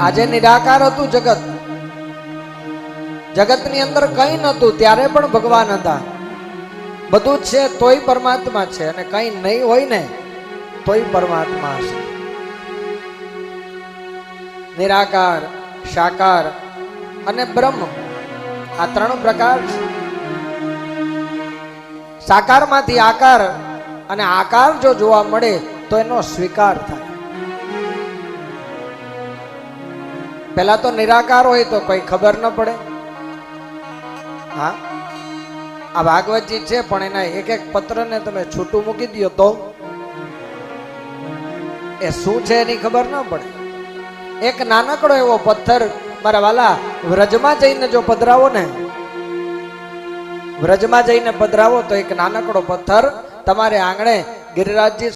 આજે નિરાકાર હતું જગત. જગતની અંદર કંઈ નહોતું, ત્યારે પણ ભગવાન હતા. બધું છે તોય પરમાત્મા છે અને કંઈ નહીં હોય ને, તોય પરમાત્મા હશે. નિરાકાર, સાકાર અને બ્રહ્મ આ ત્રણ પ્રકાર છે. સાકારમાંથી આકાર અને આકાર જો જોવા મળે તો એનો સ્વીકાર થાય. પેલા તો નિરાકાર હોય તો કઈ ખબર ન પડે. હા? આ ભાગવતજી છે, પણ એના એક એક પત્રને તમે છૂટું મૂકી દો તો એ શું છે એની ખબર ન પડે. એક નાનકડો એવો પથ્થર મારા વાલા વ્રજમાં જઈને જો પધરાવો ને, વ્રજમાં જઈને પધરાવો તો એક નાનકડો પથ્થર તમારે આંગણે ગિરિરાજજી